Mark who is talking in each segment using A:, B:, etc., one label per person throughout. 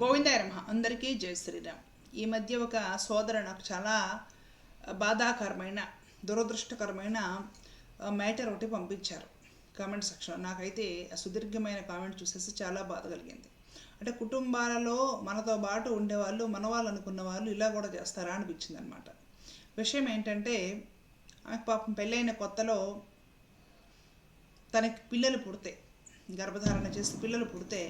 A: గోవిందాయరమ అందరికీ జై శ్రీరామ్. ఈ మధ్య ఒక సోదరు నాకు చాలా బాధాకరమైన దురదృష్టకరమైన మ్యాటర్ ఒకటి పంపించారు. కామెంట్ సెక్షన్ నాకైతే సుదీర్ఘమైన కామెంట్ చూసేసి చాలా బాధ కలిగింది. అంటే కుటుంబాలలో మనతో పాటు ఉండేవాళ్ళు మన వాళ్ళు అనుకున్న వాళ్ళు ఇలా కూడా చేస్తారా అనిపించింది అనమాట విషయం ఏంటంటే ఆమె పాపం పెళ్ళైన కొత్తలో తనకి పిల్లలు పుడితే గర్భధారణ చేసి పిల్లలు పుడితే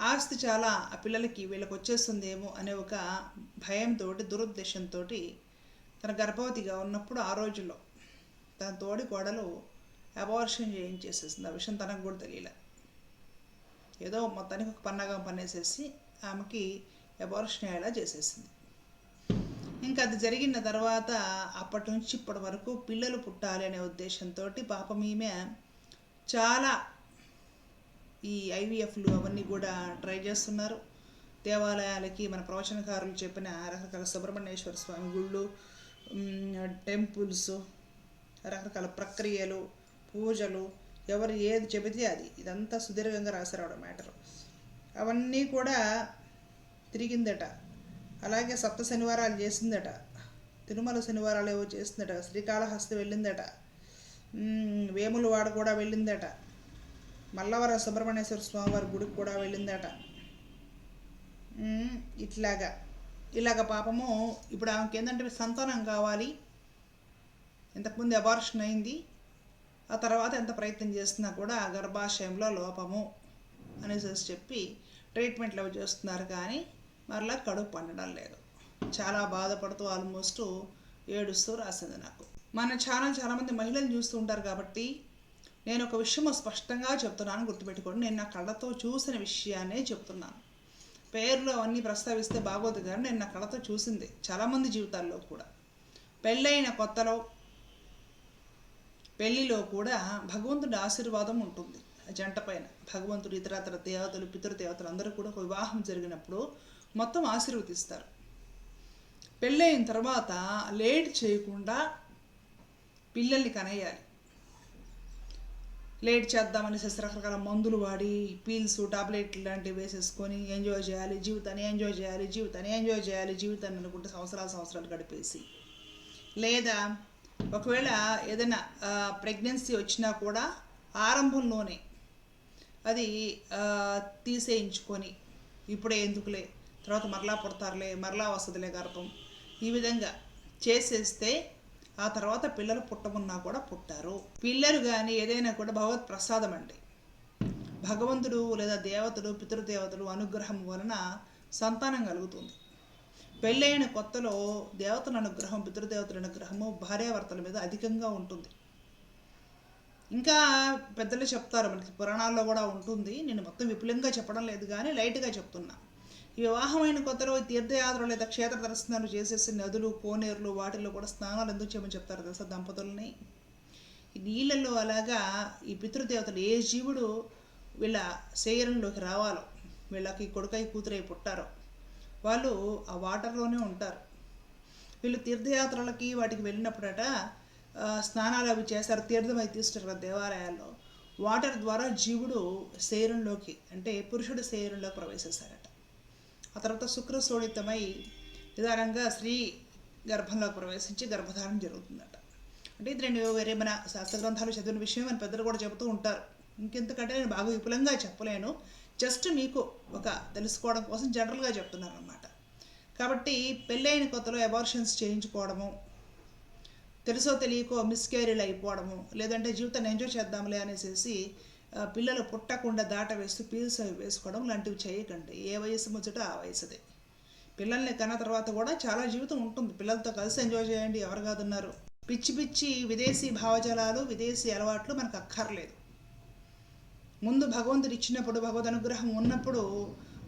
A: ఆస్తి చాలా ఆ పిల్లలకి వీళ్ళకి వచ్చేస్తుందేమో అనే ఒక భయంతో దురుద్దేశంతో తన గర్భవతిగా ఉన్నప్పుడు ఆ రోజుల్లో తన తోడి కోడలు అబార్షన్ చేయించేసేసింది. ఆ విషయం తనకు కూడా తెలియలే. ఏదో మొత్తానికి ఒక పన్నగం పనేసేసి ఆమెకి అబార్షన్ అయ్యేలా చేసేసింది. ఇంకా అది జరిగిన తర్వాత అప్పటి నుంచి ఇప్పటి వరకు పిల్లలు పుట్టాలి అనే ఉద్దేశంతో పాపం ఈమె చాలా ఈ ఐవీఎఫ్లు అవన్నీ కూడా ట్రై చేస్తున్నారు. దేవాలయాలకి మన ప్రవచనకారులు చెప్పిన రకరకాల సుబ్రహ్మణ్యేశ్వర స్వామి గుళ్ళు టెంపుల్స్ రకరకాల ప్రక్రియలు పూజలు ఎవరు ఏది చెబితే అది. ఇదంతా సుదీర్ఘంగా రాశారు ఆవిడ మ్యాటర్. అవన్నీ కూడా తిరిగిందట. అలాగే సప్త శనివారాలు చేసిందట. తిరుమల శనివారాలు ఏవో చేసిందట. శ్రీకాళహస్తి వెళ్ళిందట. వేములవాడ కూడా వెళ్ళిందట. మల్లవర సుబ్రహ్మణ్యేశ్వర స్వామి వారి గుడికి కూడా వెళ్ళిందట. ఇట్లాగా. ఇలాగ పాపము ఇప్పుడు ఆమెకి ఏంటంటే సంతానం కావాలి. ఇంతకుముందు అబార్షన్ అయింది. ఆ తర్వాత ఎంత ప్రయత్నం చేస్తున్నా కూడా గర్భాశయంలో లోపము అనేసి చెప్పి ట్రీట్మెంట్లు అవి చేస్తున్నారు కానీ మరలా కడుపు పండడం లేదు. చాలా బాధపడుతూ ఆల్మోస్ట్ ఏడుస్తూ రాసింది నాకు. మన ఛానల్ చాలామంది మహిళలు చూస్తూ ఉంటారు కాబట్టి నేను ఒక విషయం స్పష్టంగా చెప్తున్నాను గుర్తుపెట్టుకోండి. నేను నా కళ్ళతో చూసిన విషయాన్నే చెప్తున్నాను. పేర్లు అవన్నీ ప్రస్తావిస్తే బాగోదు కానీ నేను నా కళ్ళతో చూసింది చాలామంది జీవితాల్లో కూడా. పెళ్ళైన కొత్తలో పెళ్ళిలో కూడా భగవంతుడి ఆశీర్వాదం ఉంటుంది. జంట పైన భగవంతుడు ఇతరతర దేవతలు పితృదేవతలు అందరూ కూడా ఒక వివాహం జరిగినప్పుడు మొత్తం ఆశీర్వదిస్తారు. పెళ్ళైన తర్వాత లేట్ చేయకుండా పిల్లల్ని కనేయాలి. లేట్ చేద్దామని రకరకాల మందులు వాడి పీల్స్ టాబ్లెట్లు లాంటివి వేసేసుకొని ఎంజాయ్ చేయాలి జీవితాన్ని ఎంజాయ్ చేయాలి జీవితాన్ని ఎంజాయ్ చేయాలి జీవితాన్ని అనుకుంటే సంవత్సరాలు సంవత్సరాలు గడిపేసి. లేదా ఒకవేళ ఏదైనా ప్రెగ్నెన్సీ వచ్చినా కూడా ఆరంభంలోనే అది తీసేయించుకొని ఇప్పుడే ఎందుకులే? తర్వాత మరలా పుడతారులే మరలా వస్తుందిలే గర్భం. ఈ విధంగా చేసేస్తే ఆ తర్వాత పిల్లలు పుట్టమున్నా కూడా పుట్టారు. పిల్లలు కానీ ఏదైనా కూడా భగవత్ ప్రసాదం అండి. భగవంతుడు లేదా దేవతలు పితృదేవతలు అనుగ్రహం వలన సంతానం కలుగుతుంది. పెళ్ళైన కొత్తలో దేవతల అనుగ్రహం పితృదేవతల అనుగ్రహము భార్యాభర్తల మీద అధికంగా ఉంటుంది. ఇంకా పెద్దలు చెప్తారు మనకి పురాణాల్లో కూడా ఉంటుంది. నేను మొత్తం విపులంగా చెప్పడం లేదు కానీ లైట్గా చెప్తున్నా. ఈ వివాహమైన కొత్తలో తీర్థయాత్రలు లేదా క్షేత్ర దర్శనాలు చేసేసి నదులు కోనేరులు వాటిల్లో కూడా స్నానాలు ఎందుకు చేయమని చెప్తారు తెలుసా దంపతుల్ని? ఈ నీళ్ళల్లో అలాగా ఈ పితృదేవతలు ఏ జీవుడు వీళ్ళ శరీరంలోకి రావాలో వీళ్ళకి కొడుకై కూతురై పుట్టారో వాళ్ళు ఆ వాటర్లోనే ఉంటారు. వీళ్ళు తీర్థయాత్రలకి వాటికి వెళ్ళినప్పుడట స్నానాలు అవి చేస్తారు తీర్థం అవి తీస్తారు కదా దేవాలయాల్లో. వాటర్ ద్వారా జీవుడు శరీరంలోకి అంటే పురుషుడు శరీరంలోకి ప్రవేశిస్తారట. ఆ తర్వాత శుక్రశోడితమై నిదానంగా స్త్రీ గర్భంలోకి ప్రవేశించి గర్భధారణ జరుగుతుందట. అంటే ఇది రెండు వేరే మన శాస్త్ర గ్రంథాలు చదివిన విషయం మన పెద్దలు కూడా చెబుతూ ఉంటారు. ఇంకెందుకంటే నేను బాగా విపులంగా చెప్పలేను. జస్ట్ మీకు ఒక తెలుసుకోవడం కోసం జనరల్గా చెప్తున్నాను అనమాట కాబట్టి పెళ్ళైన కొత్తలో అబార్షన్స్ చేయించుకోవడము తెలుసో తెలియకో మిస్కేరీలు అయిపోవడము లేదంటే జీవితాన్ని ఎంజాయ్ చేద్దాంలే అనేసి పిల్లలు పుట్టకుండా దాట వేస్తూ పీల్స్ అవి వేసుకోవడం లాంటివి చేయకండి. ఏ వయసు ముచ్చట ఆ వయసుదే. పిల్లల్ని కన్న తర్వాత కూడా చాలా జీవితం ఉంటుంది. పిల్లలతో కలిసి ఎంజాయ్ చేయండి. ఎవరు కాదున్నారు? పిచ్చి పిచ్చి విదేశీ భావజాలాలు విదేశీ అలవాట్లు మనకు అక్కర్లేదు. ముందు భగవంతుడు ఇచ్చినప్పుడు భగవద్ అనుగ్రహం ఉన్నప్పుడు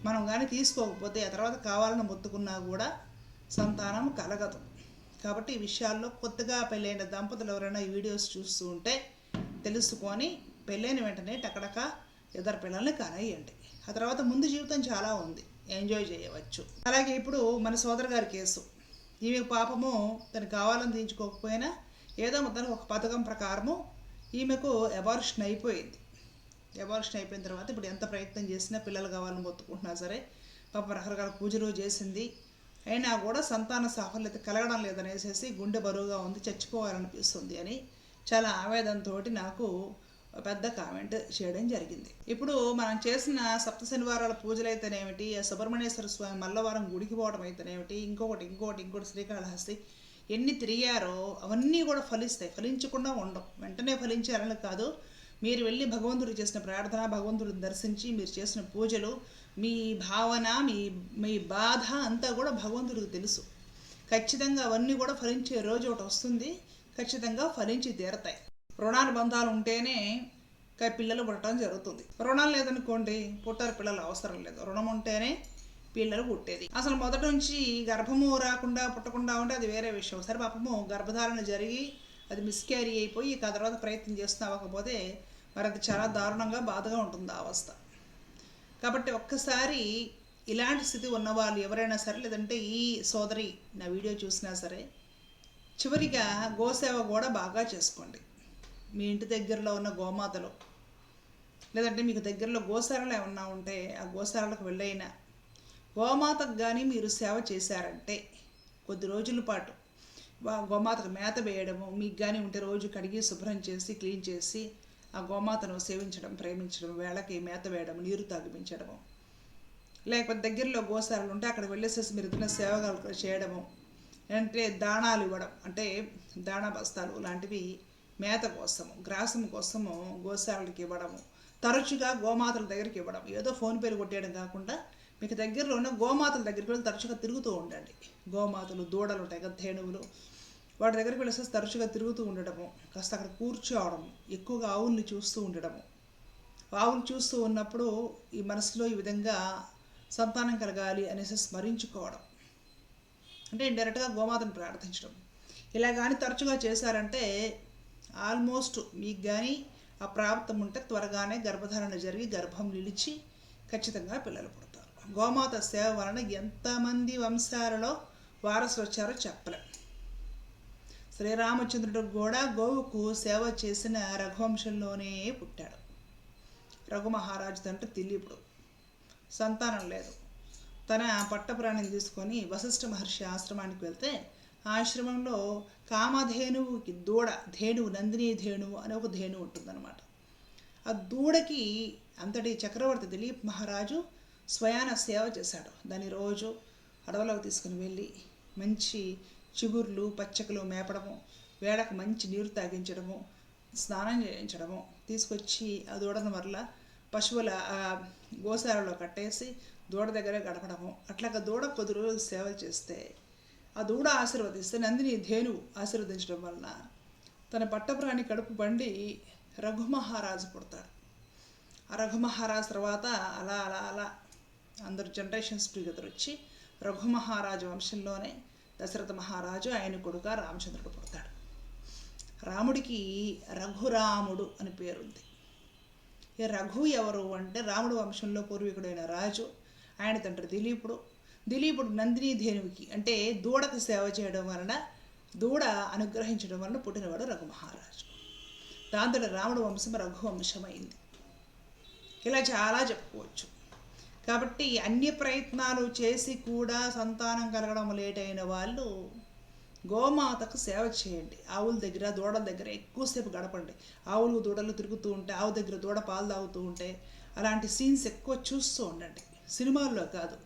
A: మనం కానీ తీసుకోకపోతే ఆ తర్వాత కావాలని మొత్తుకున్నా కూడా సంతానం కలగదు. కాబట్టి ఈ విషయాల్లో కొత్తగా పెళ్ళైన దంపతులు ఎవరైనా ఈ వీడియోస్ చూస్తూ ఉంటే తెలుసుకొని పెళ్ళైన వెంటనే టకటక ఇద్దరు పిల్లల్ని కానయ్యండి ఆ తర్వాత ముందు జీవితం చాలా ఉంది. ఎంజాయ్ చేయవచ్చు. అలాగే ఇప్పుడు మన సోదరు గారి కేసు. ఈమె పాపము తను కావాలని తీయించుకోకపోయినా ఏదో మొత్తానికి ఒక పథకం ప్రకారము ఈమెకు అబార్షన్ అయిపోయింది. అబార్షన్ అయిపోయిన తర్వాత ఇప్పుడు ఎంత ప్రయత్నం చేసినా పిల్లలు కావాలని మొత్తుకుంటున్నా సరే పాప రకరకాల పూజలు చేసింది. అయినా కూడా సంతాన సాఫల్యత కలగడం లేదనేసేసి గుండె బరువుగా ఉంది చచ్చిపోవాలనిపిస్తుంది అని చాలా ఆవేదనతోటి నాకు పెద్ద కామెంట్ చేయడం జరిగింది. ఇప్పుడు మనం చేసిన సప్త శనివారాల పూజలు అయితేనేమిటి ఆ సుబ్రహ్మణ్యేశ్వర స్వామి మల్లవారం గుడికి పోవడం అయితేనేమిటి ఇంకొకటి ఇంకొకటి ఇంకోటి శ్రీకాళహస్తి ఎన్ని తిరిగారో అవన్నీ కూడా ఫలిస్తాయి. ఫలించకుండా ఉండవు వెంటనే ఫలించాలని కాదు. మీరు వెళ్ళి భగవంతుడు చేసిన ప్రార్థన భగవంతుడిని దర్శించి మీరు చేసిన పూజలు మీ భావన మీ మీ బాధ అంతా కూడా భగవంతుడికి తెలుసు. ఖచ్చితంగా అవన్నీ కూడా ఫలించే రోజు ఒకటి వస్తుంది. ఖచ్చితంగా ఫలించి తీరతాయి. రుణానుబంధాలు ఉంటేనే పిల్లలు పుట్టడం జరుగుతుంది. రుణం లేదనుకోండి పుట్టారు పిల్లలు అవసరం లేదు. రుణం ఉంటేనే పిల్లలు పుట్టేది. అసలు మొదటి నుంచి గర్భము రాకుండా పుట్టకుండా ఉంటే అది వేరే విషయం. సరే పాపము గర్భధారణ జరిగి అది మిస్క్యారీ అయిపోయి ఆ తర్వాత ప్రయత్నం చేస్తూ అవ్వకపోతే మరి అది చాలా దారుణంగా బాధగా ఉంటుంది ఆ అవస్థ. కాబట్టి ఒక్కసారి ఇలాంటి స్థితి ఉన్న వాళ్ళు ఎవరైనా సరే లేదంటే ఈ సోదరి నా వీడియో చూసినా సరే చివరిగా గోసేవ కూడా బాగా చేసుకోండి. మీ ఇంటి దగ్గరలో ఉన్న గోమాతలు లేదంటే మీకు దగ్గరలో గోశాలలు ఏమన్నా ఉంటే ఆ గోశాలకు వెళ్ళైనా గోమాతకు కానీ మీరు సేవ చేశారంటే కొద్ది రోజుల పాటు గోమాతకు మేత వేయడము మీకు కానీ ఉంటే రోజు కడిగి శుభ్రం చేసి క్లీన్ చేసి ఆ గోమాతను సేవించడం ప్రేమించడం వేళకి మేత వేయడం నీరు తాగిపించడము. లేకపోతే దగ్గరలో గోశాలలు ఉంటే అక్కడ వెళ్ళేసేసి మీరు ఏదైనా సేవలు చేయడము అంటే దాణాలు ఇవ్వడం అంటే దాణా బస్తాలు లాంటివి మేత కోసము గ్రాసం కోసము గోశాలకి ఇవ్వడము తరచుగా గోమాతల దగ్గరికి ఇవ్వడం ఏదో ఫోన్పేలు కొట్టేయడం కాకుండా మీకు దగ్గరలో ఉన్న గోమాతల దగ్గరికి వెళ్ళి తరచుగా తిరుగుతూ ఉండండి. గోమాతలు దూడలు ఉంటాయి కదా ధేనువులు వాటి దగ్గరికి వెళ్ళేసి తరచుగా తిరుగుతూ ఉండడము కాస్త అక్కడ కూర్చోవడము ఎక్కువగా ఆవుల్ని చూస్తూ ఉండడము. ఆవులు చూస్తూ ఉన్నప్పుడు ఈ మనసులో ఈ విధంగా సంతానం కలగాలి అనేసి స్మరించుకోవడం. అంటే ఇండైరెక్ట్గా గోమాతను ప్రార్థించడం. ఇలా కానీ తరచుగా చేశారంటే ఆల్మోస్ట్ మీకు కానీ ఆ ప్రాప్తం ఉంటే త్వరగానే గర్భధారణ జరిగి గర్భం నిలిచి ఖచ్చితంగా పిల్లలు పుడతారు. గోమాత సేవ వలన ఎంతమంది వంశాలలో వారసులు వచ్చారో చెప్పలేం. శ్రీరామచంద్రుడు కూడా గోవుకు సేవ చేసిన రఘువంశంలోనే పుట్టాడు. రఘుమహారాజు తండ్రి ఇప్పుడు సంతానం లేదు. తన పట్టప్రాణిని తీసుకొని వశిష్ఠ మహర్షి ఆశ్రమానికి వెళ్తే ఆశ్రమంలో కామధేనువుకి దూడ ధేనువు నందిని ధేనువు అనే ఒక ధేనువు ఉంటుందన్నమాట. ఆ దూడకి అంతటి చక్రవర్తి దిలీప్ మహారాజు స్వయాన సేవ చేశాడు. దాన్ని రోజు అడవులకు తీసుకుని వెళ్ళి మంచి చిగుర్లు పచ్చకలు మేపడము వేళకు మంచి నీరు తాగించడము స్నానం చేయించడము తీసుకొచ్చి ఆ దూడను మరలా పశువుల గోసాలలో కట్టేసి దూడ దగ్గర గడపడము. అట్లాగ దూడ కొద్ది రోజులు సేవలు చేస్తే ఆ దూడ ఆశీర్వదిస్తే నందిని ధేనువు ఆశీర్వదించడం వలన తన పట్టప్రాణి కడుపు బండి రఘుమహారాజు పుడతాడు. ఆ రఘుమహారాజు తర్వాత అలా అలా అలా అందరు జనరేషన్స్ టుగెదర్ వచ్చి రఘుమహారాజు వంశంలోనే దశరథ మహారాజు ఆయన కొడుక రామచంద్రుడు పుడతాడు. రాముడికి రఘురాముడు అని పేరుంది ఈ రఘు ఎవరు అంటే రాముడు వంశంలో పూర్వీకుడైన రాజు ఆయన తండ్రి దిలీపుడు దిలీపుడు నందిని ధేనువుకి అంటే దూడకు సేవ చేయడం వలన దూడ అనుగ్రహించడం వలన పుట్టినవాడు రఘు మహారాజు దాంతో రాముడు వంశం రఘువంశమైంది. ఇలా చాలా చెప్పుకోవచ్చు. కాబట్టి అన్ని ప్రయత్నాలు చేసి కూడా సంతానం కలగడం లేట్ అయిన వాళ్ళు గోమాతకు సేవ చేయండి. ఆవుల దగ్గర దూడల దగ్గర ఎక్కువసేపు గడపండి. ఆవులు దూడలు తిరుగుతూ ఉంటే ఆవు దగ్గర దూడ పాలు తాగుతూ ఉంటే అలాంటి సీన్స్ ఎక్కువ చూస్తూ ఉండండి. సినిమాల్లో కాదు.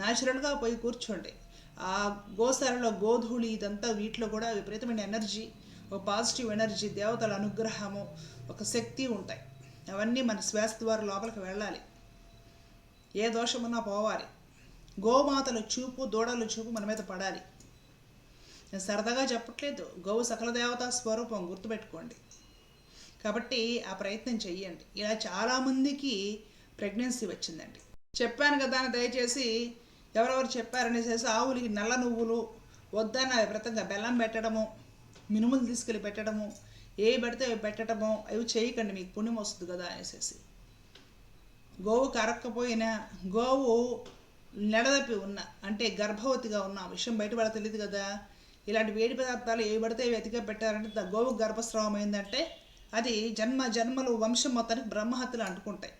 A: న్యాచురల్గా పోయి కూర్చోండి. ఆ గోశాలలో గోధూళి ఇదంతా వీటిలో కూడా విపరీతమైన ఎనర్జీ ఒక పాజిటివ్ ఎనర్జీ దేవతల అనుగ్రహము ఒక శక్తి ఉంటాయి. అవన్నీ మన శ్వాస ద్వారా లోపలికి వెళ్ళాలి. ఏ దోషమున్నా పోవాలి. గోమాతల చూపు దూడల చూపు మన మీద పడాలి. నేను సరదాగా చెప్పట్లేదు. గోవు సకల దేవతా స్వరూపం గుర్తుపెట్టుకోండి. కాబట్టి ఆ ప్రయత్నం చెయ్యండి. ఇలా చాలామందికి ప్రెగ్నెన్సీ వచ్చిందండి. చెప్పాను కదా అని దయచేసి ఎవరెవరు చెప్పారనేసేసి ఆవులకి నల్ల నువ్వులు వద్దన్న వ్రతంగా బెల్లం పెట్టడము మినుములు తీసుకెళ్ళి పెట్టడము ఏ పెడితే అవి పెట్టడము అవి చేయకండి మీకు పుణ్యం వస్తుంది కదా అనేసి గోవు కరక్కపోయినా గోవు నెడదప్పి ఉన్న అంటే గర్భవతిగా ఉన్న విషయం బయటపడ తెలియదు కదా. ఇలాంటి వేడి పదార్థాలు ఏవి పడితే అవి పెట్టారంటే గోవు గర్భస్రావం అయిందంటే అది జన్మ జన్మలు వంశం మొత్తానికి బ్రహ్మహత్యలు అంటుకుంటాయి.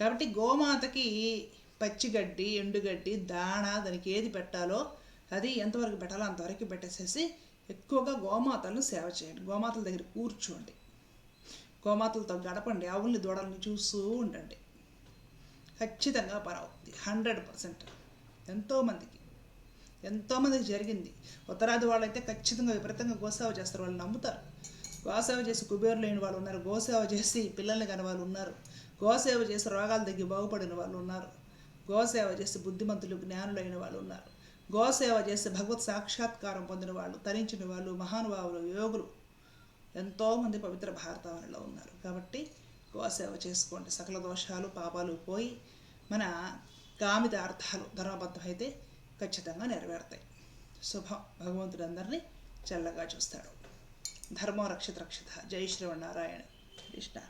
A: కాబట్టి గోమాతకి పచ్చిగడ్డి ఎండుగడ్డి దాణ దానికి ఏది పెట్టాలో అది ఎంతవరకు పెట్టాలో అంతవరకు పెట్టేసేసి ఎక్కువగా గోమాతలను సేవ చేయండి. గోమాతల దగ్గర కూర్చోండి. గోమాతలతో గడపండి. ఆవుల్ని దూడల్ని చూస్తూ ఉండండి. ఖచ్చితంగా పరవుద్ది. Hundred percent. ఎంతోమందికి. ఎంతోమందికి జరిగింది. ఉత్తరాది వాళ్ళైతే ఖచ్చితంగా విపరీతంగా గోసేవ చేస్తారు. వాళ్ళు నమ్ముతారు. గోసేవ చేసి కుబేరు లేని వాళ్ళు ఉన్నారు. గోసేవ చేసి పిల్లల్ని కాని వాళ్ళు ఉన్నారు. గోసేవ చేసి రోగాలు తగ్గి బాగుపడిన వాళ్ళు ఉన్నారు. గోసేవ చేసి బుద్ధిమంతులు జ్ఞానులైన వాళ్ళు ఉన్నారు. గోసేవ చేసి భగవత్ సాక్షాత్కారం పొందిన వాళ్ళు తరించిన వాళ్ళు మహానుభావులు యోగులు ఎంతోమంది పవిత్ర భారతవనిలో ఉన్నారు. కాబట్టి గోసేవ చేసుకోండి. సకల దోషాలు పాపాలు పోయి మన కామిత అర్థాలు ధర్మబద్ధమైతే ఖచ్చితంగా నెరవేరుతాయి. శుభం. భగవంతుడు అందరినీ చల్లగా చూస్తాడు. ధర్మో రక్షిత. రక్షిత జై శ్రీమన్నారాయణ. కృష్ణ